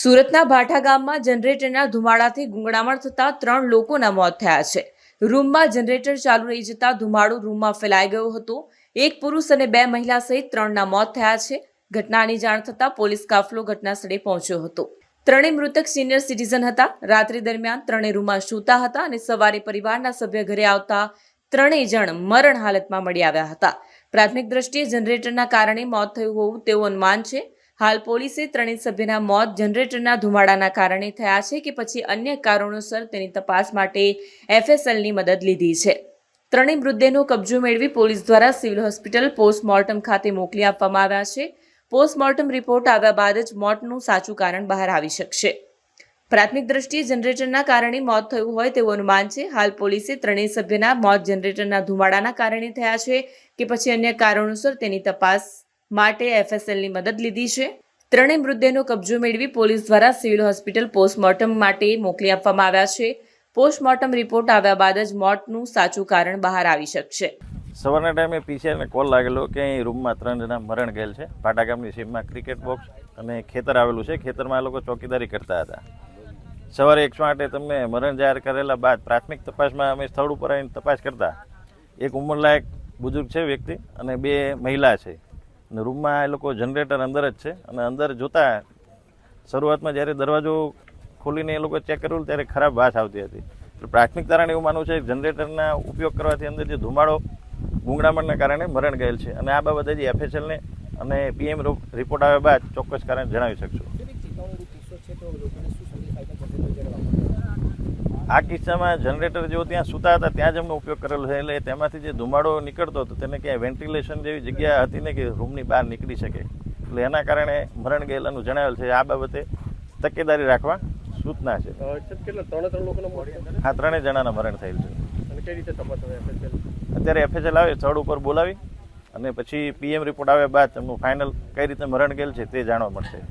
સુરતના ભાઠા ગામમાં જનરેટરના ધુમાડાથી ગુંગળામણ થતા ત્રણ લોકોના મોત થયા છે. રૂમમાં જનરેટર ચાલુ રહી જતા ધુમાડો રૂમમાં ફેલાઈ ગયો હતો. એક પુરુષ અને બે મહિલા સહિત ત્રણના મોત થયા છે. ઘટનાની જાણ થતાં પોલીસ કાફલો ઘટના સ્થળે પહોંચ્યો હતો. ત્રણેય મૃતક સિનિયર સિટીઝન હતા. રાત્રિ દરમિયાન ત્રણેય રૂમમાં સૂતા હતા અને સવારે પરિવારના સભ્ય ઘરે આવતા ત્રણેય જણ મરણ હાલતમાં મળી આવ્યા હતા. પ્રાથમિક દ્રષ્ટિએ જનરેટરના કારણે મોત થયું હોવું તેવું અનુમાન છે. હાલ પોલીસે ત્રણેય સભ્યના મોત જનરેટરના ધુમાડાના કારણે થયા છે કે પછી અન્ય કારણોસર તેની તપાસ માટે એફએસએલની મદદ લીધી છે. ત્રણેય મૃતદેહનો કબજો મેળવી પોલીસ દ્વારા સિવિલ હોસ્પિટલ પોસ્ટમોર્ટમ ખાતે મોકલી આપવામાં આવ્યા છે. પોસ્ટમોર્ટમ રિપોર્ટ આવ્યા બાદ જ મોતનું સાચું કારણ બહાર આવી શકશે. પ્રાથમિક દ્રષ્ટિએ જનરેટરના કારણે મોત થયું હોય તેવું અનુમાન છે. હાલ પોલીસે ત્રણેય સભ્યના મોત જનરેટરના ધુમાડાના કારણે થયા છે કે પછી અન્ય કારણોસર તેની તપાસ માટે એફએસએલની મદદ લીધી છે. ત્રણેય મૃતદેહનો કબજો મેળવી પોલીસ દ્વારા સિવિલ હોસ્પિટલ પોસ્ટમોર્ટમ માટે મોકલી આપવામાં આવ્યા છે. પોસ્ટમોર્ટમ રિપોર્ટ આવ્યા બાદ જ મોતનું સાચું કારણ બહાર આવી શકશે. સવારના ટાઈમે પીસીઆરને કોલ લાગેલો કે અહીં રૂમમાં ત્રણ જણા મરણ ગયેલ છે. પાટા ગામની સીમમાં ક્રિકેટ બોક્સ અને ખેતર આવેલું છે. ખેતરમાં આ લોકો ચોકીદારી કરતા હતા. સવારે એકસો આઠે તમને મરણ જાહેર કરેલા બાદ પ્રાથમિક તપાસમાં અમે સ્થળ ઉપર આવીને તપાસ કરતા. એક ઉંમરલાયક બુઝુર્ગ છે વ્યક્તિ અને બે મહિલા છે. અને રૂમમાં એ લોકો જનરેટર અંદર જ છે અને અંદર જોતા શરૂઆતમાં જ્યારે દરવાજો ખોલીને એ લોકો ચેક કર્યું ત્યારે ખરાબ વાસ આવતી હતી. એટલે પ્રાથમિક તારણ એવું માનવું છે કે જનરેટરના ઉપયોગ કરવાથી અંદર જે ધુમાડો ગુંગળામણના કારણે મરણ ગયેલ છે. અને આ બાબતે જે એફએસએલને અને પીએમ રિપોર્ટ આવ્યા બાદ ચોક્કસ કારણ જણાવી શકશું. આ કિસ્સામાં જનરેટર જેઓ ત્યાં સૂતા હતા ત્યાં જ એમનો ઉપયોગ કરેલો છે. એટલે તેમાંથી જે ધુમાડો નીકળતો હતો તેને ક્યાંય વેન્ટિલેશન જેવી જગ્યા હતી ને કે રૂમની બહાર નીકળી શકે. એટલે એના કારણે મરણ ગયેલાનું જણાવેલ છે. આ બાબતે તકેદારી રાખવા સૂચના છે. હા ત્રણેય જણાના મરણ થયેલ છે? અત્યારે એફએસએલ આવે સ્થળ ઉપર બોલાવી અને પછી પીએમ રિપોર્ટ આવ્યા બાદ એમનું ફાઇનલ કઈ રીતે મરણ ગયેલ છે તે જાણવા મળશે.